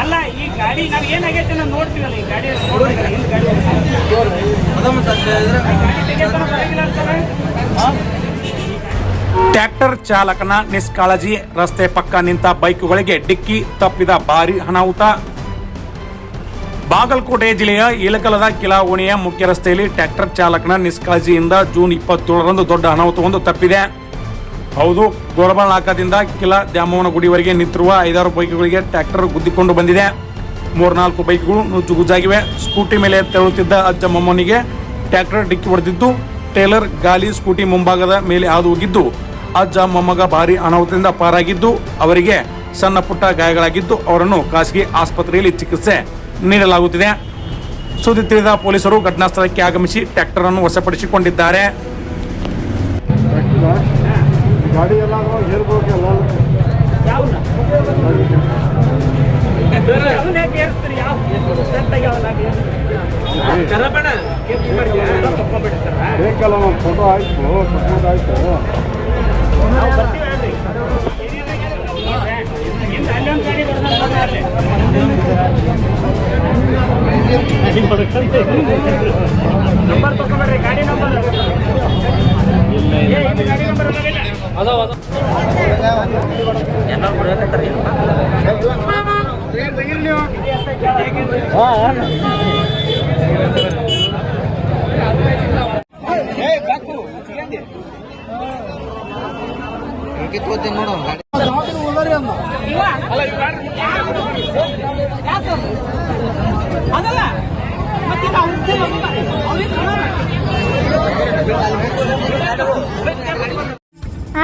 ಅಲ್ಲ ಈ ಗಾಡಿ ಏನಾಗೈತೆ ನಾವು ಈ ಗಾಡಿ. ಟ್ರ್ಯಾಕ್ಟರ್ ಚಾಲಕನ ನಿಷ್ಕಾಳಜಿ, ರಸ್ತೆ ಪಕ್ಕ ನಿಂತ ಬೈಕ್ಗಳಿಗೆ ಡಿಕ್ಕಿ ತಪ್ಪಿದ ಭಾರಿ ಅನಾಹುತ ಬಾಗಲಕೋಟೆ ಜಿಲ್ಲೆಯ ಇಲಕಲದ ಕಿಲಾ ಓಣಿಯ ಮುಖ್ಯ ರಸ್ತೆಯಲ್ಲಿ ಟ್ರ್ಯಾಕ್ಟರ್ ಚಾಲಕನ ನಿಷ್ಕಾಳಜಿಯಿಂದ ಜೂನ್ ಇಪ್ಪತ್ತೇಳರಂದು ದೊಡ್ಡ ಅನಾಹುತವೊಂದು ತಪ್ಪಿದೆ. ಹೌದು ಗೋರಬಾಳ್ ಕಿಲ ಕಿಲಾ ದ್ಯಾಮವ್ವನ ಗುಡಿವರೆಗೆ ನಿಂತಿರುವ ಐದಾರು ಬೈಕುಗಳಿಗೆ ಟ್ರ್ಯಾಕ್ಟರ್ ಗುದ್ದಿಕೊಂಡು ಬಂದಿದೆ. ಮೂರ್ನಾಲ್ಕು ಬೈಕ್ಗಳು ನುಜ್ಜುಗುಜ್ಜಾಗಿವೆ. ಸ್ಕೂಟಿ ಮೇಲೆ ತೆರಳುತ್ತಿದ್ದ ಅಜ್ಜ ಮೊಮ್ಮನಿಗೆ ಟ್ರ್ಯಾಕ್ಟರ್ ಡಿಕ್ಕಿ ಹೊಡೆದಿದ್ದು, ಟೇಲರ್ ಗಾಲಿ ಸ್ಕೂಟಿ ಮುಂಭಾಗದ ಮೇಲೆ ಹಾದು ಹೋಗಿದ್ದು ಅಜ್ಜ ಮೊಮ್ಮಗ ಭಾರಿ ಅನಾಹುತದಿಂದ ಪಾರಾಗಿದ್ದು, ಅವರಿಗೆ ಸಣ್ಣ ಪುಟ್ಟ ಗಾಯಗಳಾಗಿದ್ದು, ಅವರನ್ನು ಖಾಸಗಿ ಆಸ್ಪತ್ರೆಯಲ್ಲಿ ಚಿಕಿತ್ಸೆ ನೀಡಲಾಗುತ್ತಿದೆ. ಸುದ್ದಿ ತಿಳಿದ ಪೊಲೀಸರು ಘಟನಾ ಸ್ಥಳಕ್ಕೆ ಆಗಮಿಸಿ ಟ್ರ್ಯಾಕ್ಟರ್ ಅನ್ನು ವಶಪಡಿಸಿಕೊಂಡಿದ್ದಾರೆ. ಗಾಡಿ ನಾವು ಬರ್ತೀವಿ ಹೇಳ್ರಿ. ಹಿಂದೆ ಅಲ್ಲೊಂದ್ ಗಾಡಿ ಅಲ್ಲಿ. ನಂಬರ್ ತಕೊಂಡ್ಬಿಡ್ರಿ ಗಾಡಿ ನಂಬರ್ ಏ, ಇದು ಗಾಡಿ ನಂಬರ್ ಅದಾವಿಲ್ಲ. ಅದಲ್ಲ ಮತ್ತೆ